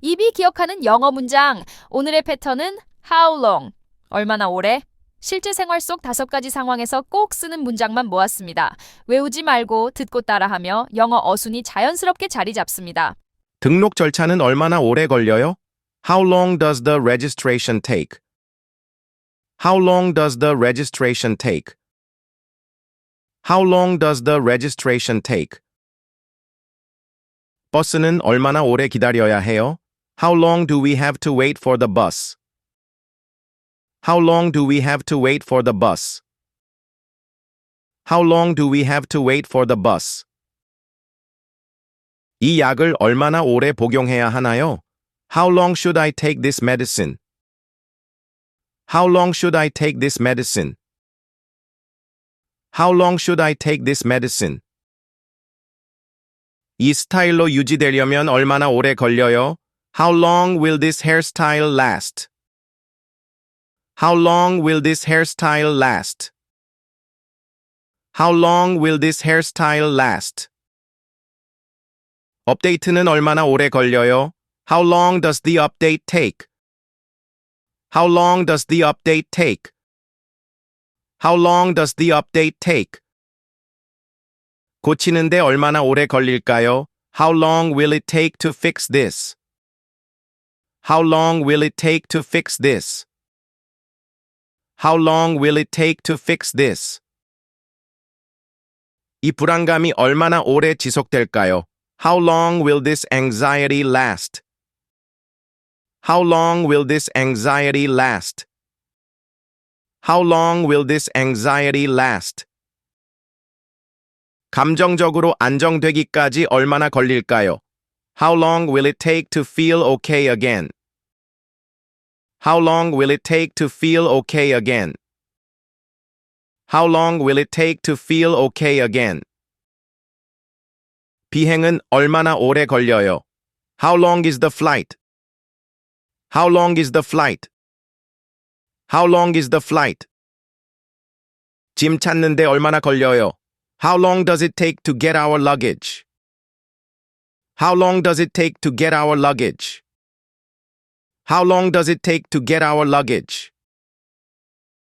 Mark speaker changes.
Speaker 1: 입이 기억하는 영어 문장. 오늘의 패턴은 how long. 얼마나 오래? 실제 생활 속 다섯 가지 상황에서 꼭 쓰는 문장만 모았습니다. 외우지 말고 듣고 따라하며 영어 어순이 자연스럽게 자리 잡습니다.
Speaker 2: 등록 절차는 얼마나 오래 걸려요? How long does the registration take? How long does the registration take? How long does the registration take? 버스는 얼마나 오래 기다려야 해요? How long do we have to wait for the bus? How long do we have to wait for the bus? How long do we have to wait for the bus? 이 약을 얼마나 오래 복용해야 하나요? How long should I take this medicine? How long should I take this medicine? How long should I take this medicine? 이 스타일로 유지되려면 얼마나 오래 걸려요? How long will this hairstyle last? How long will this hairstyle last? How long will this hairstyle last? 업데이트는 얼마나 오래 걸려요? How long does the update take? How long does the update take? How long does the update take? 고치는데 얼마나 오래 걸릴까요? How long will it take to fix this? How long will it take to fix this? How long will it take to fix this? 이 불안감이 얼마나 오래 지속될까요? How long will this anxiety last? How long will this anxiety last? How long will this anxiety last? 감정적으로 안정되기까지 얼마나 걸릴까요? How long will it take to feel okay again? How long will it take to feel okay again? How long will it take to feel okay again? 비행은 얼마나 오래 걸려요? How long is the flight? How long is the flight? How long is the flight? 짐 찾는데 얼마나 걸려요? How long does it take to get our luggage? How long does it take to get our luggage? How long does it take to get our luggage?